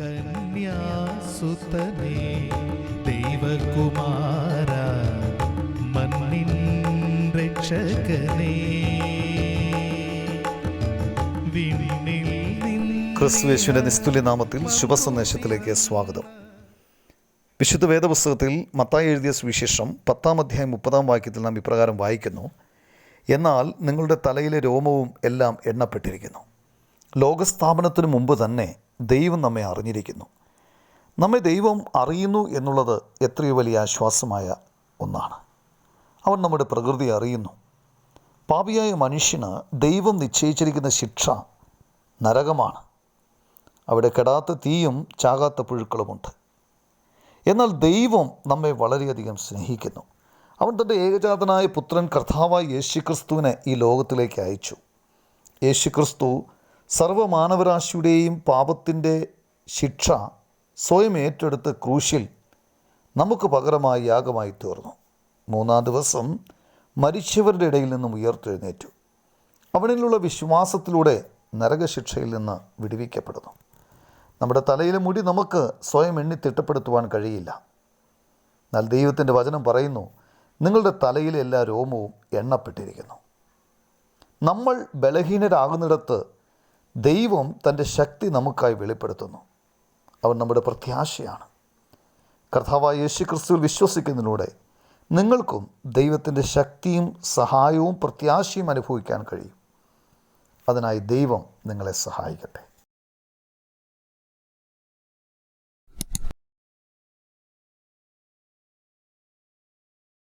കന്യാസുതനേ ദൈവകുമാര മണ്ണിൻ രക്ഷകനേ. ക്രിസ്തുവേശുവിന്റെ നിസ്തുല്യ നാമത്തിൽ ശുഭസന്ദേശത്തിലേക്ക് സ്വാഗതം. വിശുദ്ധ വേദപുസ്തകത്തിൽ മത്തായി എഴുതിയ സുവിശേഷം പത്താം അധ്യായം മുപ്പതാം വാക്യത്തിൽ നാം ഇപ്രകാരം വായിക്കുന്നു. എന്നാൽ നിങ്ങളുടെ തലയിലെ രോമവും എല്ലാം എണ്ണപ്പെട്ടിരിക്കുന്നു. ലോകസ്ഥാപനത്തിനു മുമ്പ് തന്നെ ദൈവം നമ്മെ അറിഞ്ഞിരിക്കുന്നു. നമ്മെ ദൈവം അറിയുന്നു എന്നുള്ളത് എത്രയോ വലിയ ആശ്വാസമായ ഒന്നാണ്. അവൻ നമ്മുടെ പ്രകൃതി അറിയുന്നു. പാപിയായ മനുഷ്യന് ദൈവം നിശ്ചയിച്ചിരിക്കുന്ന ശിക്ഷ നരകമാണ്. അവിടെ കെടാത്ത തീയും ചാകാത്ത പുഴുക്കളുമുണ്ട്. എന്നാൽ ദൈവം നമ്മെ വളരെയധികം സ്നേഹിക്കുന്നു. അവൻ തന്റെ ഏകജാതനായ പുത്രൻ കർത്താവായ യേശുക്രിസ്തുവിനെ ഈ ലോകത്തിലേക്ക് അയച്ചു. യേശുക്രിസ്തു സർവമാനവരാശിയുടെയും പാപത്തിന്റെ ശിക്ഷ സ്വയം ഏറ്റെടുത്ത ക്രൂശിൽ നമുക്ക് പകരമായി യാഗമായി തീർന്നു. മൂന്നാം ദിവസം മരിച്ചവരുടെ ഇടയിൽ നിന്നും ഉയർത്തെഴുന്നേറ്റു. അവനിലുള്ള വിശ്വാസത്തിലൂടെ നരകശിക്ഷയിൽ നിന്ന് വിടുവിക്കപ്പെടുന്നു. നമ്മുടെ തലയിലെ മുടി നമുക്ക് സ്വയം എണ്ണി തിട്ടപ്പെടുത്തുവാൻ കഴിയില്ല. എന്നാൽ ദൈവത്തിന്റെ വചനം പറയുന്നു നിങ്ങളുടെ തലയിലെ എല്ലാ രോമവും എണ്ണപ്പെട്ടിരിക്കുന്നു. നമ്മൾ ബലഹീനരാകുന്നിടത്ത് ദൈവം തന്റെ ശക്തി നമുക്കായി വെളിപ്പെടുത്തുന്നു. അവൻ നമ്മുടെ പ്രത്യാശയാണ്. കർത്താവായ യേശു ക്രിസ്തുവിൽ വിശ്വസിക്കുന്നതിലൂടെ നിങ്ങൾക്കും ദൈവത്തിന്റെ ശക്തിയും സഹായവും പ്രത്യാശയും അനുഭവിക്കാൻ കഴിയും. അതിനായി ദൈവം നിങ്ങളെ സഹായിക്കട്ടെ.